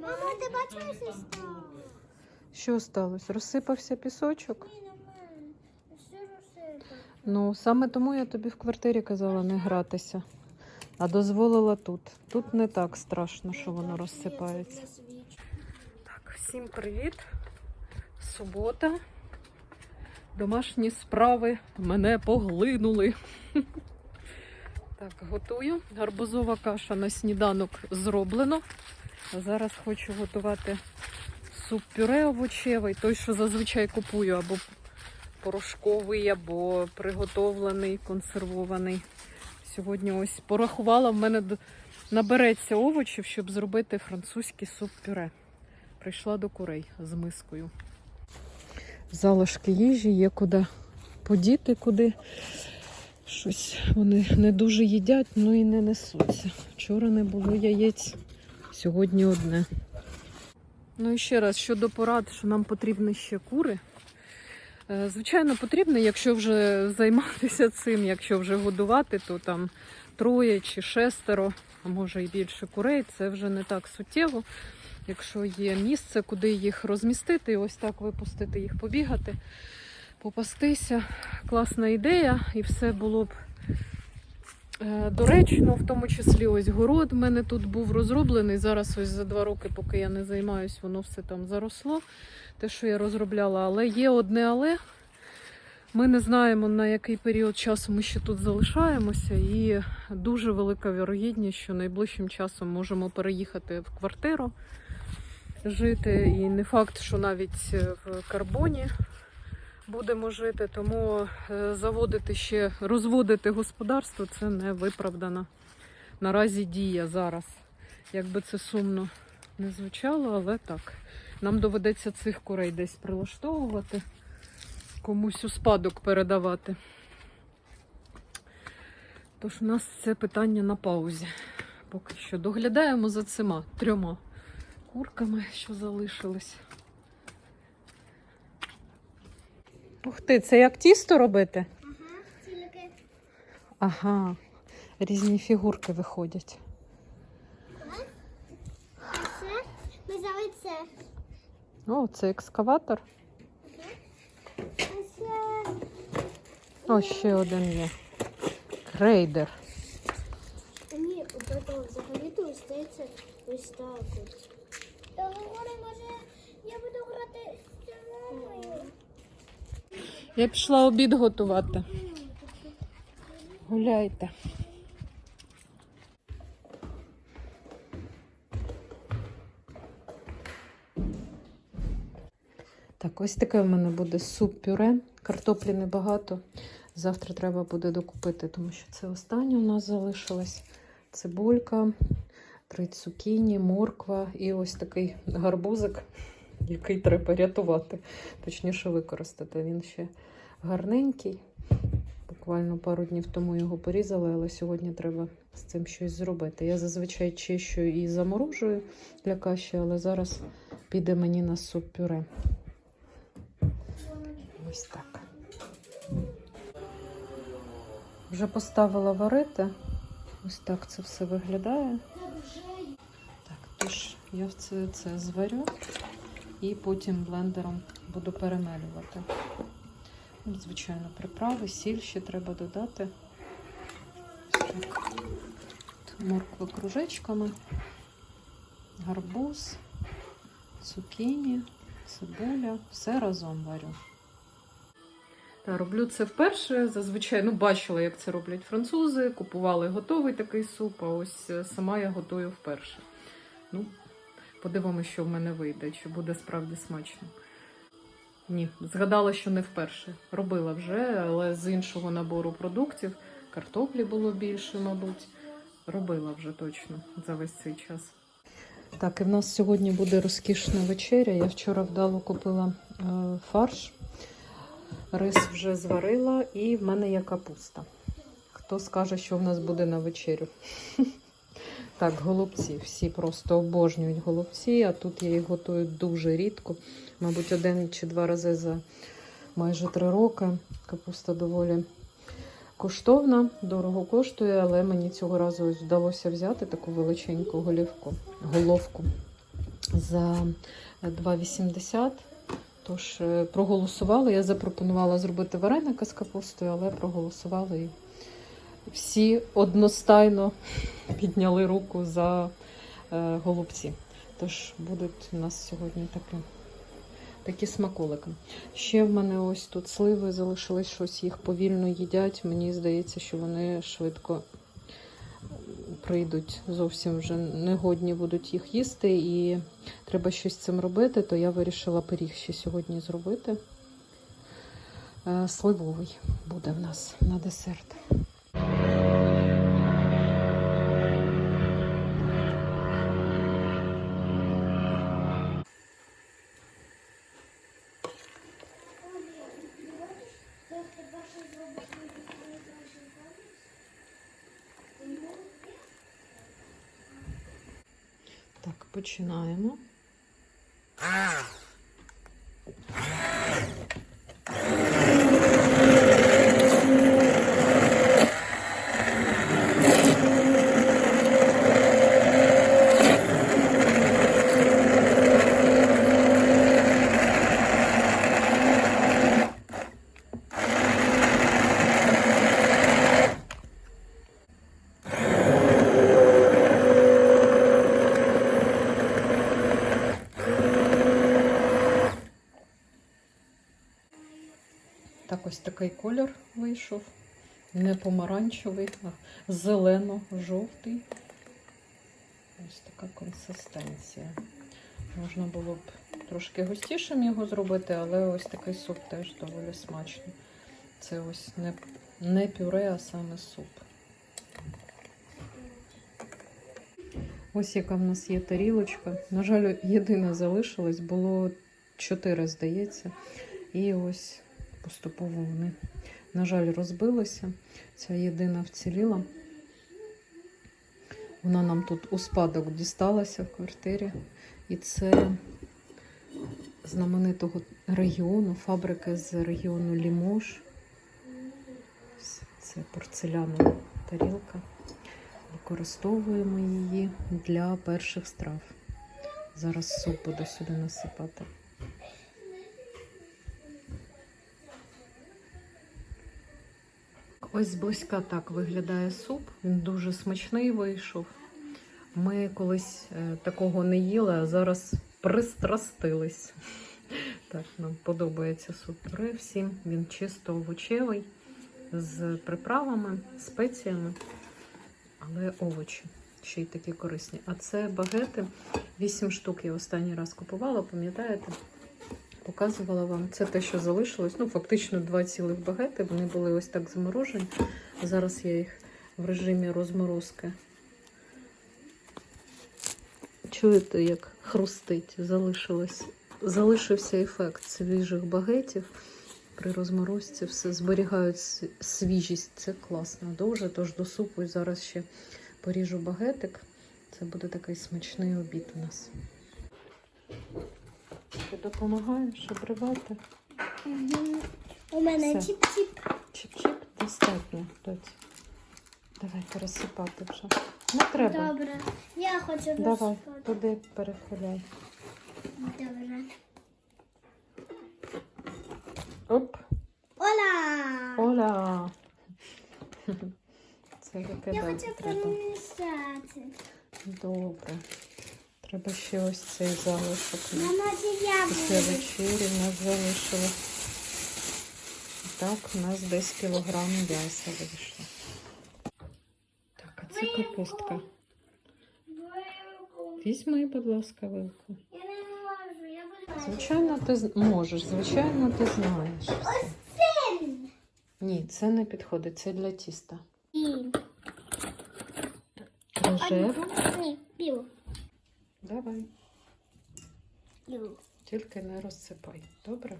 Мама, ти бачила, що стало? Що сталося? Розсипався пісочок? Ні, нормально. Все розсипав. Ну, саме тому я тобі в квартирі казала не гратися, а дозволила тут. Тут не так страшно, що воно розсипається. Так, всім привіт. Субота. Домашні справи мене поглинули. Так, готую. Гарбузова каша на сніданок зроблено. Зараз хочу готувати суп-пюре овочевий, той, що зазвичай купую, або порошковий, або приготовлений, консервований. Сьогодні ось порахувала, в мене набереться овочів, щоб зробити французький суп-пюре. Прийшла до курей з мискою. Залишки їжі є куди подіти, куди щось вони не дуже їдять, ну і не несуться. Вчора не було яєць, сьогодні одне. Ну і ще раз щодо порад, що нам потрібні ще кури. Е, Звичайно, потрібно, якщо вже займатися цим, якщо вже годувати, то там троє чи шестеро, а може і більше курей, це вже не так суттєво. Якщо є місце, куди їх розмістити, і ось так випустити їх побігати, попастися. Класна ідея, і все було б доречно, в тому числі ось город в мене тут був розроблений. Зараз ось за два роки, поки я не займаюсь, воно все там заросло, те, що я розробляла. Але є одне але. Ми не знаємо, на який період часу ми ще тут залишаємося, і дуже велика вірогідність, що найближчим часом можемо переїхати в квартиру жити. І не факт, що навіть е, в карбоні будемо жити. Тому е, заводити ще, розводити господарство це не виправдана наразі дія зараз. Якби це сумно не звучало, але так. Нам доведеться цих курей десь прилаштовувати, комусь у спадок передавати. Тож у нас це питання на паузі. Поки що доглядаємо за цими трьома курками, що залишились. Ух ти, це як тісто робити? Ага, тільки Ага, різні фігурки виходять. це ми взяли це. О, це екскаватор. О, ще один є. Крейдер. ні, потім взагалі то остається ось так. Та говори, може, я буду грати з мамою. Я пішла обід готувати. Гуляйте. Так, ось таке в мене буде суп-пюре. Картоплі небагато. Завтра треба буде докупити, тому що це останнє у нас залишилось. Цибулька, три цукіні, морква і ось такий гарбузик, який треба рятувати, точніше використати. Він ще гарненький. Буквально пару днів тому його порізали, але сьогодні треба з цим щось зробити. Я зазвичай чищу і заморожую для каші, але зараз піде мені на суп-пюре. Ось так. Вже поставила варити. Ось так це все виглядає. Так, тож я це, це зварю і потім блендером буду перемелювати. Звичайно, приправи, сіль ще треба додати. От кружечками, гарбуз, цукіні, цибуля. Все разом варю. Та, роблю це вперше. Зазвичай ну, бачила, як це роблять французи, купували готовий такий суп, а ось е, сама я готую вперше. Ну, подивимося, що в мене вийде, чи буде справді смачно. Ні, згадала, що не вперше. Робила вже, але з іншого набору продуктів. Картоплі було більше, мабуть. Робила вже точно за весь цей час. Так, і в нас сьогодні буде розкішна вечеря. Я вчора вдало купила е, фарш, рис вже зварила, і в мене є капуста. Хто скаже, що в нас буде на вечерю? Так, голубці. Всі просто обожнюють голубці, а тут я їх готую дуже рідко. Мабуть, один чи два рази за майже три роки. Капуста доволі коштовна, дорого коштує, але мені цього разу вдалося взяти таку величеньку голівку, головку. за 2,80. Тож е, проголосували. Я запропонувала зробити вареника з капустою, але проголосували і всі одностайно підняли руку за е, голубці. Тож будуть у нас сьогодні такі, такі смаколики. Ще в мене ось тут сливи залишились, щось їх повільно їдять. Мені здається, що вони швидко прийдуть, зовсім вже негодні будуть їх їсти, і треба щось з цим робити, то я вирішила пиріг ще сьогодні зробити. Е, Сливовий буде в нас на десерт. Так, починаємо. Такий колір вийшов. Не помаранчевий, а зелено-жовтий. Ось така консистенція. Можна було б трошки густішим його зробити, але ось такий суп теж доволі смачний. Це ось не, не пюре, а саме суп. Ось яка в нас є тарілочка. На жаль, єдина залишилась, було чотири, здається. І ось поступово вони, на жаль, розбилися. Ця єдина вціліла. Вона нам тут у спадок дісталася в квартирі. І це знаменитого регіону, фабрика з регіону Лімош. Це порцелянова тарілка. Використовуємо її для перших страв. Зараз суп буду сюди насипати. Ось зблизька так виглядає суп. Він дуже смачний вийшов. Ми колись е, такого не їли, а зараз пристрастились. Так, нам подобається суп пюре всім. Він чисто овочевий, з приправами, спеціями, але овочі ще й такі корисні. А це багети. 8 штук я останній раз купувала, пам'ятаєте? Показувала вам. Це те, що залишилось. Ну, фактично два цілих багети. Вони були ось так заморожені. Зараз я їх в режимі розморозки. Чуєте, як хрустить, залишилось. Залишився ефект свіжих багетів. При розморозці все зберігають свіжість. Це класно. Дуже. Тож до супу і зараз ще поріжу багетик. Це буде такий смачний обід у нас. Ти допомагаєш обривати? У мене Все. чіп-чіп. Чіп-чіп достатньо. Доць. Давай пересипати вже. Не треба. Добре. Я хочу Давай, розсипати. туди перехиляй. Добре. Оп, Ола! Оля. Це Я викидати хочу треба. Добре. Треба ще ось цей залишок. Мама, це я Після вечері в нас залишило. Так, у нас десь кілограм м'яса вийшло. Так, а це капустка. Візьми, будь ласка, вилку. Я не можу, я буду. Звичайно, ти можеш, звичайно, ти знаєш. все. Син. Ні, це не підходить, це для тіста. І. Рожеву. Ні, білу. Давай. Тільки не розсипай. Добре?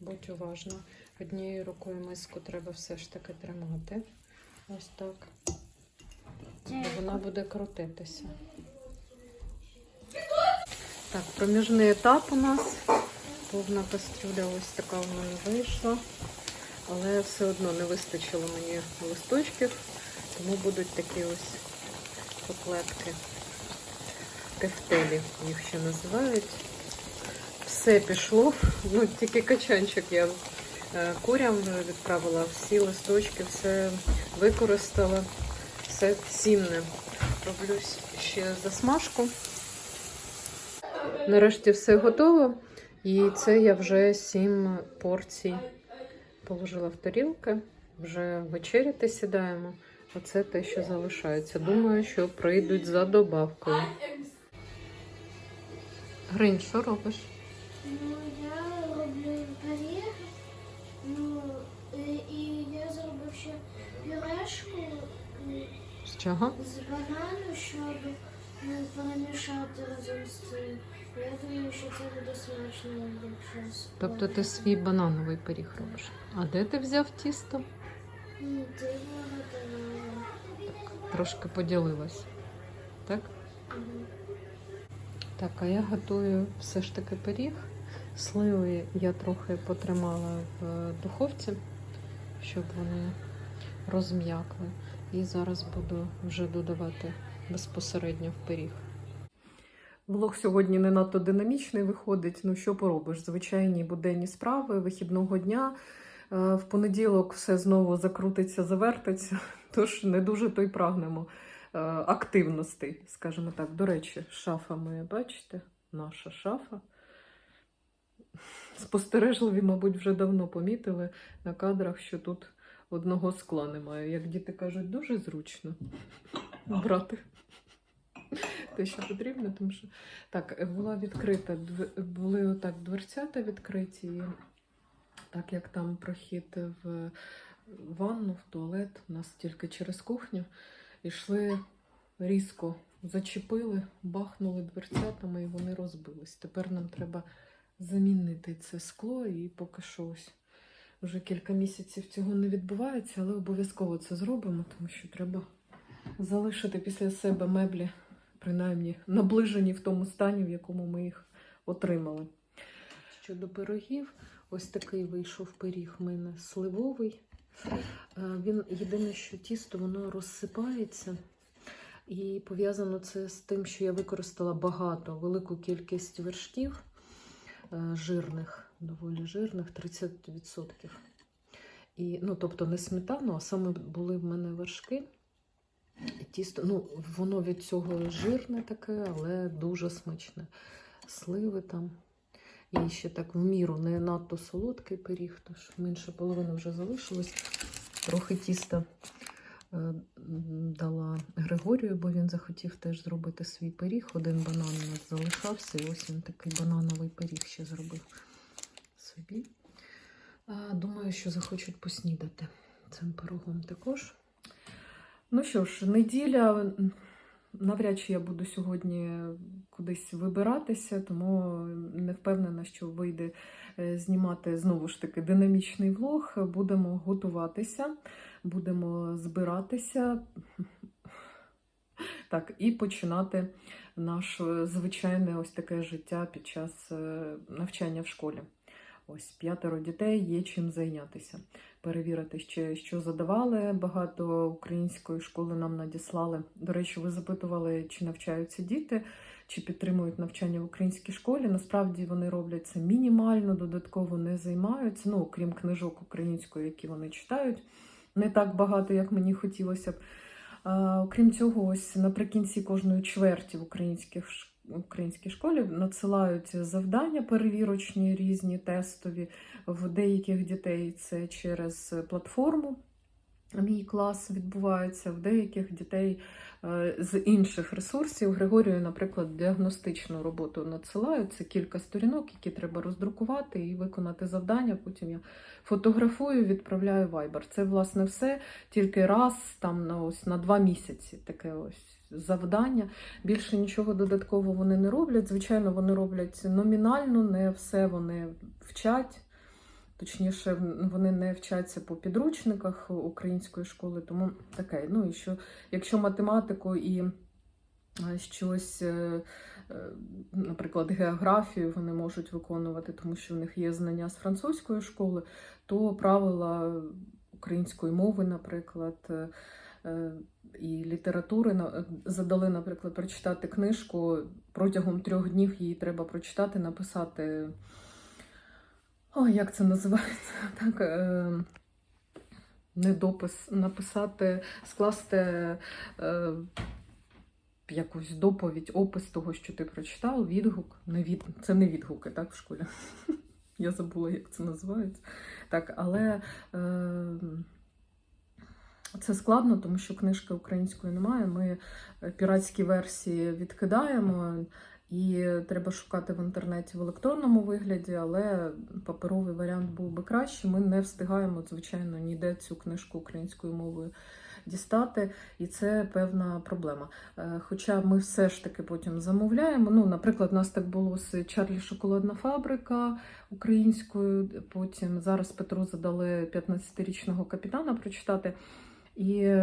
Будь уважна. Однією рукою миску треба все ж таки тримати. Ось так. Бо вона буде крутитися. Так, проміжний етап у нас. Повна кастрюля ось така в мене вийшла. Але все одно не вистачило мені листочків, тому будуть такі ось котлетки. Тефтелі, їх ще називають. Все пішло. Ну, тільки качанчик я е, курям відправила, всі листочки, все використала, все цінне. Роблю ще засмажку. Нарешті все готово. І це я вже сім порцій положила в тарілки. Вже вечеряти сідаємо. Оце те, що залишається. Думаю, що прийдуть за добавкою. Гринь, що робиш? Ну, я роблю пиріг, ну, і, я зробив ще пюрешку З чого? з банану, щоб ну, перемішати разом з цим. Я думаю, що це буде смачно, якщо Тобто ти свій банановий пиріг робиш. А де ти взяв тісто? Ну, ти виготовила. Трошки поділилась. Так? Мгм. Так, а я готую все ж таки пиріг. Сливи я трохи потримала в духовці, щоб вони розм'якли. І зараз буду вже додавати безпосередньо в пиріг. Влог сьогодні не надто динамічний виходить. Ну що поробиш? Звичайні буденні справи вихідного дня. Е, В понеділок все знову закрутиться, завертиться, тож не дуже то й прагнемо е, активностей, скажімо так. До речі, шафа моя, бачите, наша шафа. Спостережливі, мабуть, вже давно помітили на кадрах, що тут одного скла немає. Як діти кажуть, дуже зручно брати те, що потрібно, тому що так, була відкрита, були отак дверцята відкриті, і так як там прохід в ванну, в туалет, у нас тільки через кухню, йшли різко, зачепили, бахнули дверцятами і вони розбились. Тепер нам треба замінити це скло, і поки що ось вже кілька місяців цього не відбувається, але обов'язково це зробимо, тому що треба залишити після себе меблі, принаймні наближені в тому стані, в якому ми їх отримали. Щодо пирогів, ось такий вийшов пиріг в мене сливовий. Е, Він єдине, що тісто воно розсипається. І пов'язано це з тим, що я використала багато, велику кількість вершків е, жирних, доволі жирних, 30%. І, ну, тобто не сметану, а саме були в мене вершки. Тісто, ну, воно від цього жирне таке, але дуже смачне. Сливи там. І ще так в міру не надто солодкий пиріг, тож менше половини вже залишилось. Трохи тіста е, дала Григорію, бо він захотів теж зробити свій пиріг. Один банан у нас залишався, і ось він такий банановий пиріг ще зробив собі. Думаю, що захочуть поснідати цим пирогом також. Ну що ж, неділя. Навряд чи я буду сьогодні кудись вибиратися, тому не впевнена, що вийде е, знімати знову ж таки динамічний влог. Будемо готуватися, будемо збиратися. Так, і починати наше звичайне ось таке життя під час е, навчання в школі. Ось п'ятеро дітей є чим зайнятися. Перевірити ще, що задавали. Багато української школи нам надіслали. До речі, ви запитували, чи навчаються діти, чи підтримують навчання в українській школі. Насправді вони роблять це мінімально, додатково не займаються. Ну, окрім книжок української, які вони читають. Не так багато, як мені хотілося б. Окрім цього, ось наприкінці кожної чверті в українських ш- українській школі надсилають завдання перевірочні, різні тестові. В деяких дітей це через платформу. Мій клас відбувається в деяких дітей е, з інших ресурсів. Григорію, наприклад, діагностичну роботу надсилають. Це кілька сторінок, які треба роздрукувати і виконати завдання. Потім я фотографую, відправляю в Viber. Це власне все тільки раз там на ось на два місяці. Таке ось завдання. Більше нічого додатково вони не роблять. Звичайно, вони роблять номінально, не все вони вчать. Точніше, вони не вчаться по підручниках української школи, тому таке. Ну і що, якщо математику і е, щось, е, е, наприклад, географію вони можуть виконувати, тому що в них є знання з французької школи, то правила української мови, наприклад, і літератури задали, наприклад, прочитати книжку. Протягом трьох днів її треба прочитати, написати. О, як це називається? Так, е, не допис, написати, скласти е, якусь доповідь, опис того, що ти прочитав, відгук. Не від, це не відгуки, так, в школі. Я забула, як це називається. Так, але е, це складно, тому що книжки української немає. Ми е, піратські версії відкидаємо, і треба шукати в інтернеті в електронному вигляді, але паперовий варіант був би краще. Ми не встигаємо, звичайно, ніде цю книжку українською мовою дістати, і це певна проблема. Е, Хоча ми все ж таки потім замовляємо. Ну, наприклад, у нас так було з Чарлі Шоколадна фабрика українською. Потім зараз Петру задали 15-річного капітана прочитати. І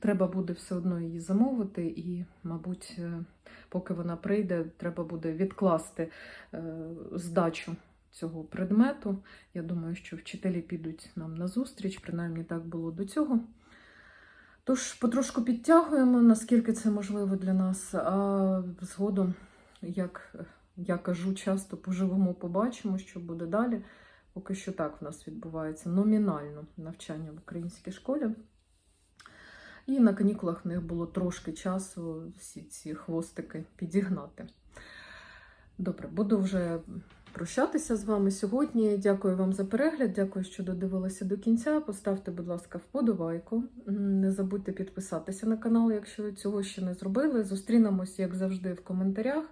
треба буде все одно її замовити, і, мабуть, е, поки вона прийде, треба буде відкласти е, здачу цього предмету. Я думаю, що вчителі підуть нам на зустріч, принаймні так було до цього. Тож потрошку підтягуємо, наскільки це можливо для нас, а згодом, як я кажу часто, поживемо, побачимо, що буде далі. Поки що так в нас відбувається номінально навчання в українській школі. І на канікулах в них було трошки часу всі ці хвостики підігнати. Добре, буду вже прощатися з вами сьогодні. Дякую вам за перегляд. Дякую, що додивилися до кінця. Поставте, будь ласка, вподобайку. Не забудьте підписатися на канал, якщо ви цього ще не зробили. Зустрінемось, як завжди, в коментарях.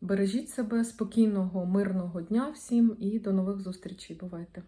Бережіть себе, спокійного, мирного дня всім і до нових зустрічей. Бувайте!